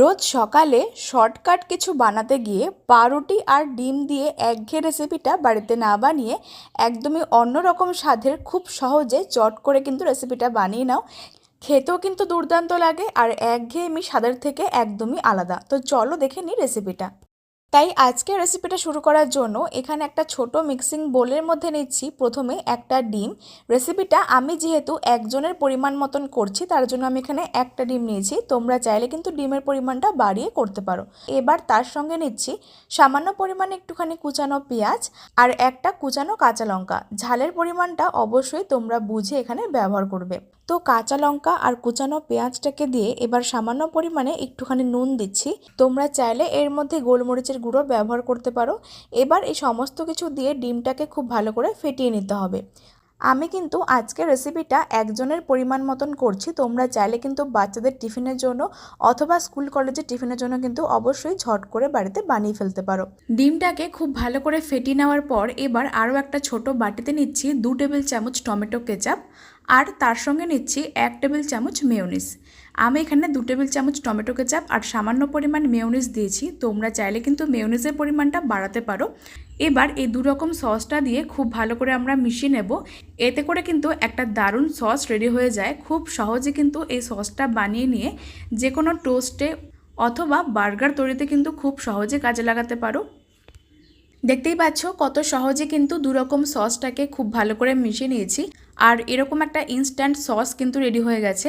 রোজ সকালে শর্টকাট কিছু বানাতে গিয়ে পাউরুটি আর ডিম দিয়ে একঘেয়ে রেসিপিটা বাড়িতে না বানিয়ে একদমই অন্যরকম স্বাদের খুব সহজে চট করে কিন্তু রেসিপিটা বানিয়ে নাও। খেতেও কিন্তু দুর্দান্ত লাগে আর একঘেয়েমি স্বাদের থেকে একদমই আলাদা। তো চলো দেখে নিই রেসিপিটা। তাই আজকে রেসিপিটা শুরু করার জন্য এখানে একটা ছোট মিক্সিং বোলের মধ্যে নিচ্ছি। প্রথমে একটা ডিম। রেসিপিটা আমি যেহেতু একজনের পরিমাণ মতন করছি, তার জন্য আমি এখানে একটা ডিম নিয়েছি। তোমরা চাইলে কিন্তু ডিমের পরিমাণটা বাড়িয়ে করতে পারো। এবার তার সঙ্গে নিচ্ছি সামান্য পরিমাণে একটুখানি কুচানো পেঁয়াজ আর একটা কুচানো কাঁচা লঙ্কা। ঝালের পরিমাণটা অবশ্যই তোমরা বুঝে এখানে ব্যবহার করবে। তো কাঁচা লঙ্কা আর কুচানো পেঁয়াজটাকে দিয়ে এবার সামান্য পরিমাণে একটুখানি নুন দিচ্ছি। তোমরা চাইলে এর মধ্যে গোলমরিচের গুঁড়ো ব্যবহার করতে পারো। এবার এই সমস্ত কিছু দিয়ে ডিমটাকে খুব ভালো করে ফেটিয়ে নিতে হবে। আমি কিন্তু আজকে রেসিপিটা একজনের পরিমাণ মতন করছি। তোমরা চাইলে কিন্তু বাচ্চাদের টিফিনের জন্য অথবা স্কুল কলেজের টিফিনের জন্য কিন্তু অবশ্যই ঝট করে বাড়িতে বানিয়ে ফেলতে পারো। ডিমটাকে খুব ভালো করে ফেটিয়ে নেওয়ার পর এবার আরও একটা ছোট বাটিতে নিচ্ছি দু টেবিল চামচ টমেটো কেচাপ আর তার সঙ্গে নিচ্ছি এক টেবিল চামচ মেয়োনিস আমি এখানে দু টেবিল চামচ টমেটো কেচাপ আর সামান্য পরিমাণ মেয়োনিস দিয়েছি। তোমরা চাইলে কিন্তু মেয়োনিসের পরিমাণটা বাড়াতে পারো। এবার এই দু রকম সসটা দিয়ে খুব ভালো করে আমরা মিশিয়ে নেব। এতে করে কিন্তু একটা দারুণ সস রেডি হয়ে যায়। খুব সহজে কিন্তু এই সসটা বানিয়ে নিয়ে যে কোনো টোস্টে অথবা বার্গার তৈরিতে কিন্তু খুব সহজে কাজে লাগাতে পারো। দেখতেই পাচ্ছ কত সহজে কিন্তু দুরকম সসটাকে খুব ভালো করে মিশিয়ে নিয়েছি। আর এরকম একটা ইনস্ট্যান্ট সস কিন্তু রেডি হয়ে গেছে।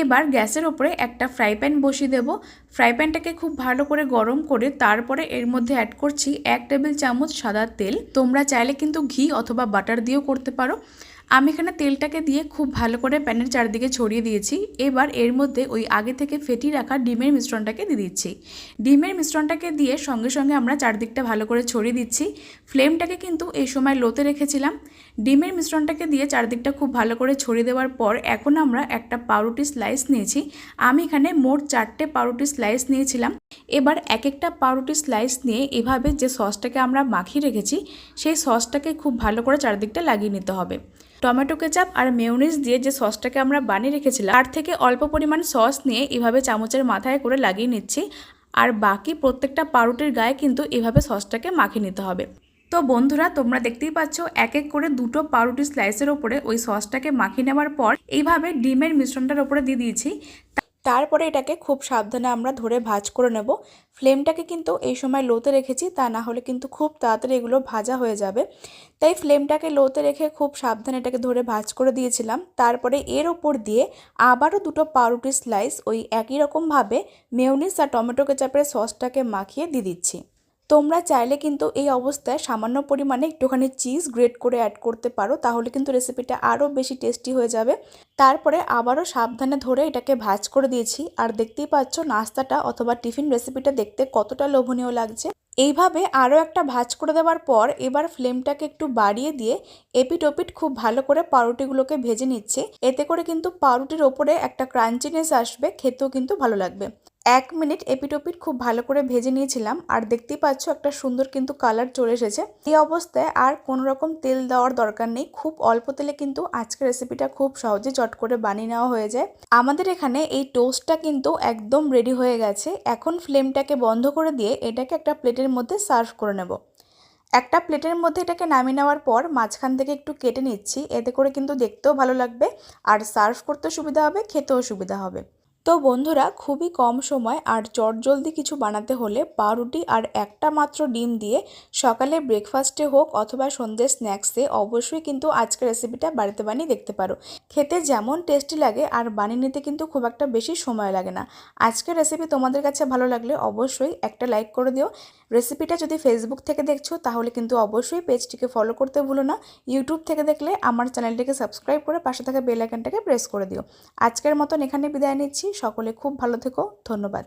এবার গ্যাসের ওপরে একটা ফ্রাই প্যান বসিয়ে দেবো। ফ্রাই প্যানটাকে খুব ভালো করে গরম করে তারপরে এর মধ্যে অ্যাড করছি এক টেবিল চামচ সাদা তেল। তোমরা চাইলে কিন্তু ঘি অথবা বাটার দিয়েও করতে পারো। আমি এখানে তেলটাকে দিয়ে খুব ভালো করে প্যানের চারদিকে ছড়িয়ে দিয়েছি। এবার এর মধ্যে ওই আগে থেকে ফেটিয়ে রাখা ডিমের মিশ্রণটাকে দিয়ে দিচ্ছি। ডিমের মিশ্রণটাকে দিয়ে সঙ্গে সঙ্গে আমরা চারদিকটা ভালো করে ছড়িয়ে দিচ্ছি। ফ্লেমটাকে কিন্তু এই সময় লোতে রেখেছিলাম। ডিমের মিশ্রণটাকে দিয়ে চারদিকটা খুব ভালো করে ছড়িয়ে দেওয়ার পর এখন আমরা একটা পাউরুটি স্লাইস নিয়েছি। আমি এখানে মোট চারটে পাউরুটি স্লাইস নিয়েছিলাম। এবার এক একটা পাউরুটি স্লাইস নিয়ে এভাবে যে সসটাকে আমরা মাখিয়ে রেখেছি, সেই সসটাকে খুব ভালো করে চারদিকটা লাগিয়ে নিতে হবে। টমেটো কেচাপ আর মেউনিস দিয়ে যে সসটাকে আমরা বানিয়ে রেখেছিলাম, তার থেকে অল্প পরিমাণ সস নিয়ে এভাবে চামচের মাথায় করে লাগিয়ে নিচ্ছি। আর বাকি প্রত্যেকটা পাউরুটির গায়ে কিন্তু এভাবে সসটাকে মাখিয়ে নিতে হবে। তো বন্ধুরা, তোমরা দেখতেই পাচ্ছ, এক এক করে দুটো পাউরুটি স্লাইসের ওপরে ওই সসটাকে মাখিয়ে নেওয়ার পর এইভাবে ডিমের মিশ্রণটার ওপরে দিয়ে দিয়েছি। তারপরে এটাকে খুব সাবধানে আমরা ধরে ভাজ করে নেব। ফ্লেমটাকে কিন্তু এই সময় লোতে রেখেছি, তা না হলে কিন্তু খুব তাড়াতাড়ি এগুলো ভাজা হয়ে যাবে। তাই ফ্লেমটাকে লোতে রেখে খুব সাবধানে এটাকে ধরে ভাজ করে দিয়েছিলাম। তারপরে এর ওপর দিয়ে আবারও দুটো পাউরুটি স্লাইস ওই একই রকমভাবে মেউনিস আর টমেটো কেচাপের সসটাকে মাখিয়ে দিয়ে দিচ্ছি। তোমরা চাইলে কিন্তু এই অবস্থায় সামান্য পরিমাণে একটুখানি চিজ গ্রেট করে অ্যাড করতে পারো, তাহলে কিন্তু রেসিপিটা আরও বেশি টেস্টি হয়ে যাবে। তারপরে আবারও সাবধানে ধরে এটাকে ভাজ করে দিয়েছি, আর দেখতেই পাচ্ছ নাস্তাটা অথবা টিফিন রেসিপিটা দেখতে কতটা লোভনীয় লাগছে। এইভাবে আরও একটা ভাজ করে দেওয়ার পর এবার ফ্লেমটাকে একটু বাড়িয়ে দিয়ে এপিট ওপিট খুব ভালো করে পাউরুটিগুলোকে ভেজে নিচ্ছে। এতে করে কিন্তু পাউরুটির ওপরে একটা ক্রাঞ্চিনেস আসবে, খেতেও কিন্তু ভালো লাগবে। এক মিনিট এপিটোপিট খুব ভালো করে ভেজে নিয়েছিলাম, আর দেখতেই পাচ্ছ একটা সুন্দর কিন্তু কালার চলে এসেছে। এই অবস্থায় আর কোনো রকম তেল দেওয়ার দরকার নেই, খুব অল্প তেলে কিন্তু আজকের রেসিপিটা খুব সহজে চট করে বানিয়ে নেওয়া হয়ে যায়। আমাদের এখানে এই টোস্টটা কিন্তু একদম রেডি হয়ে গেছে। এখন ফ্লেমটাকে বন্ধ করে দিয়ে এটাকে একটা প্লেটের মধ্যে সার্ভ করে নেব। একটা প্লেটের মধ্যে এটাকে নামিয়ে নেওয়ার পর মাঝখান থেকে একটু কেটে নিচ্ছি, এতে করে কিন্তু দেখতেও ভালো লাগবে, আর সার্ভ করতে সুবিধা হবে, খেতেও সুবিধা হবে। তো বন্ধুরা, খুবই কম সময় আর চটজলদি কিছু বানাতে হলে পাউরুটি আর একটা মাত্র ডিম দিয়ে সকালে ব্রেকফাস্টে হোক অথবা সন্ধ্যে স্ন্যাক্সে অবশ্যই কিন্তু আজকের রেসিপিটা বাড়িতে বানিয়ে দেখতে পারো। খেতে যেমন টেস্টি লাগে আর বানিয়ে নিতে কিন্তু খুব একটা বেশি সময় লাগে না। আজকের রেসিপি তোমাদের কাছে ভালো লাগলে অবশ্যই একটা লাইক করে দিও। রেসিপিটা যদি ফেসবুক থেকে দেখছ, তাহলে কিন্তু অবশ্যই পেজটিকে ফলো করতে ভুলো না। ইউটিউব থেকে দেখলে আমার চ্যানেলটিকে সাবস্ক্রাইব করে পাশে থাকা বেল আইকনটাকে প্রেস করে দিও। আজকের মতন এখানে বিদায় নিচ্ছি। সকলে খুব ভালো থেকো ধন্যবাদ।